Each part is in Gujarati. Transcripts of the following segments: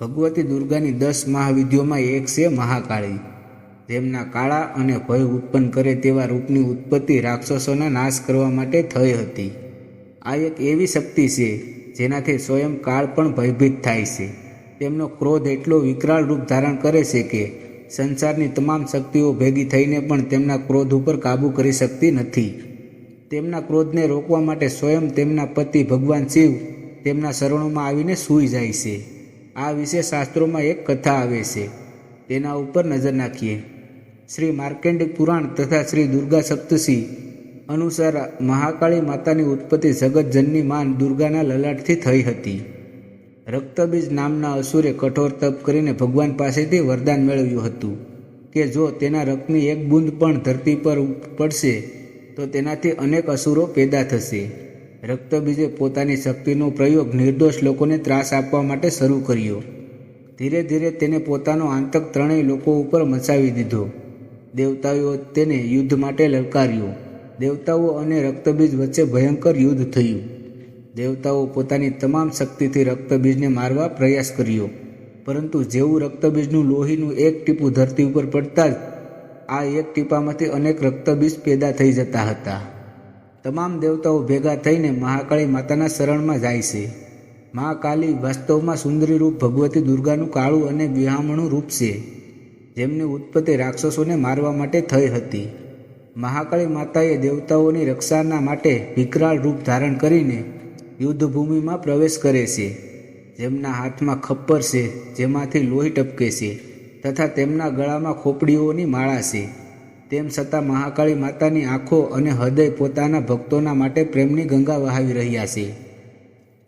ભગવતી દુર્ગાની દસ મહાવિધિઓમાં એક છે મહાકાળી. જેમના કાળા અને ભય ઉત્પન્ન કરે તેવા રૂપની ઉત્પત્તિ રાક્ષસોના નાશ કરવા માટે થઈ હતી. આ એક એવી શક્તિ છે, જેનાથી સ્વયં કાળ પણ ભયભીત થાય છે. તેમનો ક્રોધ એટલો વિકરાળ રૂપ ધારણ કરે છે કે સંસારની તમામ શક્તિઓ ભેગી થઈને પણ તેમના ક્રોધ ઉપર કાબૂ કરી શકતી નથી. તેમના ક્રોધને રોકવા માટે સ્વયં તેમના પતિ ભગવાન શિવ તેમના શરણોમાં આવીને સૂઈ જાય છે. આ વિશે શાસ્ત્રોમાં એક કથા આવે છે. તેના ઉપર નજર નાખીએ. શ્રી માર્કેન્ડ પુરાણ તથા શ્રી દુર્ગા સપ્તશી અનુસાર મહાકાળી માતાની ઉત્પત્તિ જગતજનની માન દુર્ગાના લલાટથી થઈ હતી. રક્તબીજ નામના અસુરે કઠોર તપ કરીને ભગવાન પાસેથી વરદાન મેળવ્યું હતું કે જો તેના રક્તની એક બૂંદ પણ ધરતી પર પડશે, તો તેનાથી અનેક અસુરો પેદા થશે. રક્તબીજે પોતાની શક્તિનો પ્રયોગ નિર્દોષ લોકોને ત્રાસ આપવા માટે શરૂ કર્યો. ધીરે ધીરે તેને પોતાનો આંતક ત્રણેય લોકો ઉપર મચાવી દીધો. દેવતાઓ તેને યુદ્ધ માટે લલકાર્યો. દેવતાઓ અને રક્તબીજ વચ્ચે ભયંકર યુદ્ધ થયું. દેવતાઓ પોતાની તમામ શક્તિથી રક્તબીજને મારવા પ્રયાસ કર્યો. પરંતુ જેવું રક્તબીજનું લોહીનું એક ટીપું ધરતી ઉપર પડતા જ, આ એક ટીપામાંથી અનેક રક્તબીજ પેદા થઈ જતા હતા. તમામ દેવતાઓ ભેગા થઈને મહાકાળી માતાના શરણમાં જાય છે. મહાકાલી વાસ્તવમાં સુંદરી રૂપ ભગવતી દુર્ગાનું કાળું અને વિહામણું રૂપ છે, જેમની ઉત્પત્તિ રાક્ષસોને મારવા માટે થઈ હતી. મહાકાળી માતાએ દેવતાઓની રક્ષાના માટે વિકરાળ રૂપ ધારણ કરીને યુદ્ધભૂમિમાં પ્રવેશ કરે છે, જેમના હાથમાં ખપ્પર છે, જેમાંથી લોહી ટપકે છે, તથા તેમના ગળામાં ખોપડીઓની માળા છે. તેમ છતાં મહાકાળી માતાની આંખો અને હૃદય પોતાના ભક્તોના માટે પ્રેમની ગંગા વહાવી રહ્યા છે.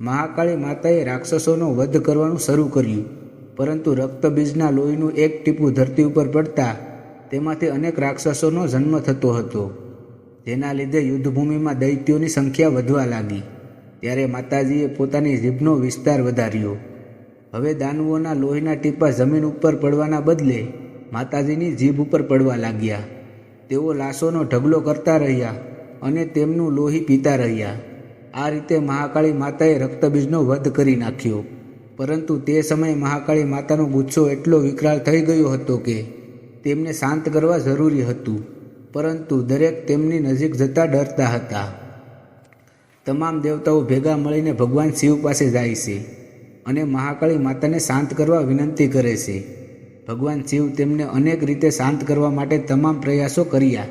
મહાકાળી માતાએ રાક્ષસોનો વધ કરવાનું શરૂ કર્યું, પરંતુ રક્તબીજના લોહીનું એક ટીપું ધરતી ઉપર પડતા તેમાંથી અનેક રાક્ષસોનો જન્મ થતો હતો. જેના લીધે યુદ્ધભૂમિમાં દૈત્યોની સંખ્યા વધવા લાગી. ત્યારે માતાજીએ પોતાની જીભનો વિસ્તાર વધાર્યો. હવે દાનવોના લોહીના ટીપા જમીન ઉપર પડવાના બદલે માતાજીની જીભ ઉપર પડવા લાગ્યા. તેઓ લાશોનો ઢગલો કરતા રહ્યા અને તેમનું લોહી પીતા રહ્યા. આ રીતે મહાકાળી માતાએ રક્તબીજનો વધ કરી નાખ્યો. પરંતુ તે સમયે મહાકાળી માતાનો ગુસ્સો એટલો વિકરાળ થઈ ગયો હતો કે તેમને શાંત કરવા જરૂરી હતું. પરંતુ દરેક તેમની નજીક જતા ડરતા હતા. તમામ દેવતાઓ ભેગા મળીને ભગવાન શિવ પાસે જાય છે અને મહાકાળી માતાને શાંત કરવા વિનંતી કરે છે. ભગવાન શિવ તેમને અનેક રીતે શાંત કરવા માટે તમામ પ્રયાસો કર્યા.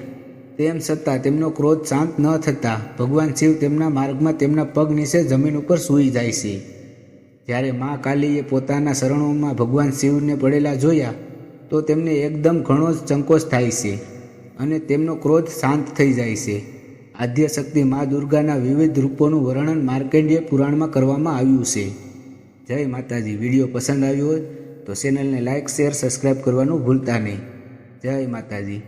તેમ છતાં તેમનો ક્રોધ શાંત ન થતાં ભગવાન શિવ તેમના માર્ગમાં તેમના પગ નીચે જમીન ઉપર સૂઈ જાય છે. જ્યારે મા કાલીએ પોતાના શરણોમાં ભગવાન શિવને પડેલા જોયા, તો તેમને એકદમ ઘણો જ સંકોચ થાય છે અને તેમનો ક્રોધ શાંત થઈ જાય છે. આદ્યશક્તિ મા દુર્ગાના વિવિધ રૂપોનું વર્ણન માર્કેન્ડ્ય પુરાણમાં કરવામાં આવ્યું છે. જય માતાજી. વીડિયો પસંદ આવ્યો હોય તો ચેનલને લાઇક શેર સબસ્ક્રાઈબ કરવાનું ભૂલતા નહીં. જય માતાજી.